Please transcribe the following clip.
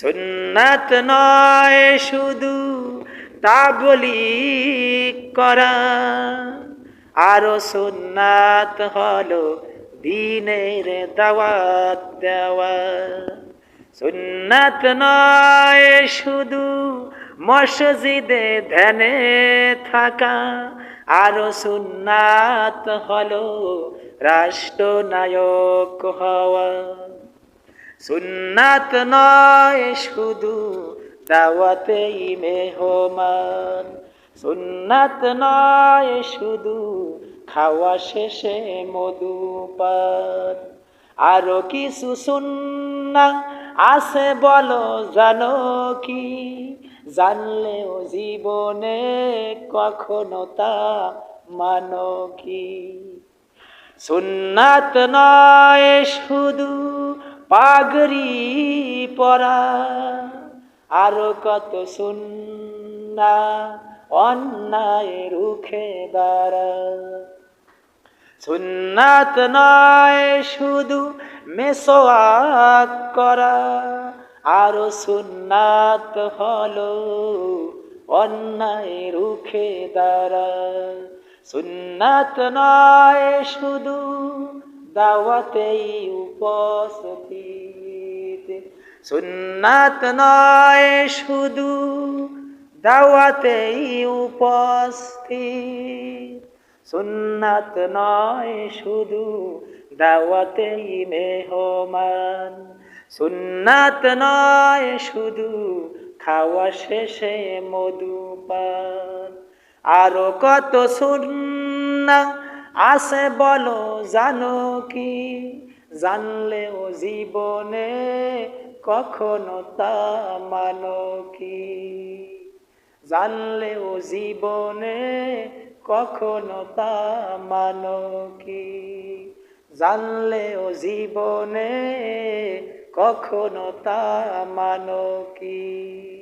সুন্নাত নয় শুধু তা বলি করা। আরও সুন্নাত হলো দিনের দাওয়াত দেওয়া। সুন্নাত নয় শুধু মসজিদে ধ্যানে থাকা। আরও সুন্নাত হলো রাষ্ট্রনায়ক হওয়া। সুন্নাত নয় শুধু দাওয়াতেই মেহমান। সুন্নাত নয় শুধু খাওয়া শেষে মধুপান আরও কিছু সুন্না আছে বলো জানো কি? জানলেও জীবনে কখনো তা মানো কি? সুন্নাত নয় শুধু পাগড়ি পরা। আরও কত সুন্না অন্যায় রুখে দাঁড়া সুন্নাত নয়, শুধু মেসোয়াক করা। আরও সুন্নাত হলো অন্যায় রুখে দাঁড়া। সুন্নাত নয়, শুধু দাওয়াতেই উপস্থিত। সুন্নাত নয়, শুধু দাওয়াতেই উপস্থিত। সুন্নাত নয়, শুধু দাওয়াতেই মেহমান। সুন্নাত নয়, শুধু খাওয়া শেষে মধুপান। আরও কত সুন্না আছে বলো, জানো কি? জানলেও জীবনে কখনো তা মানো কি? জানলেও জীবনে কখনো তা মানো কি? জানলেও জীবনে কখনো তা মানো কি?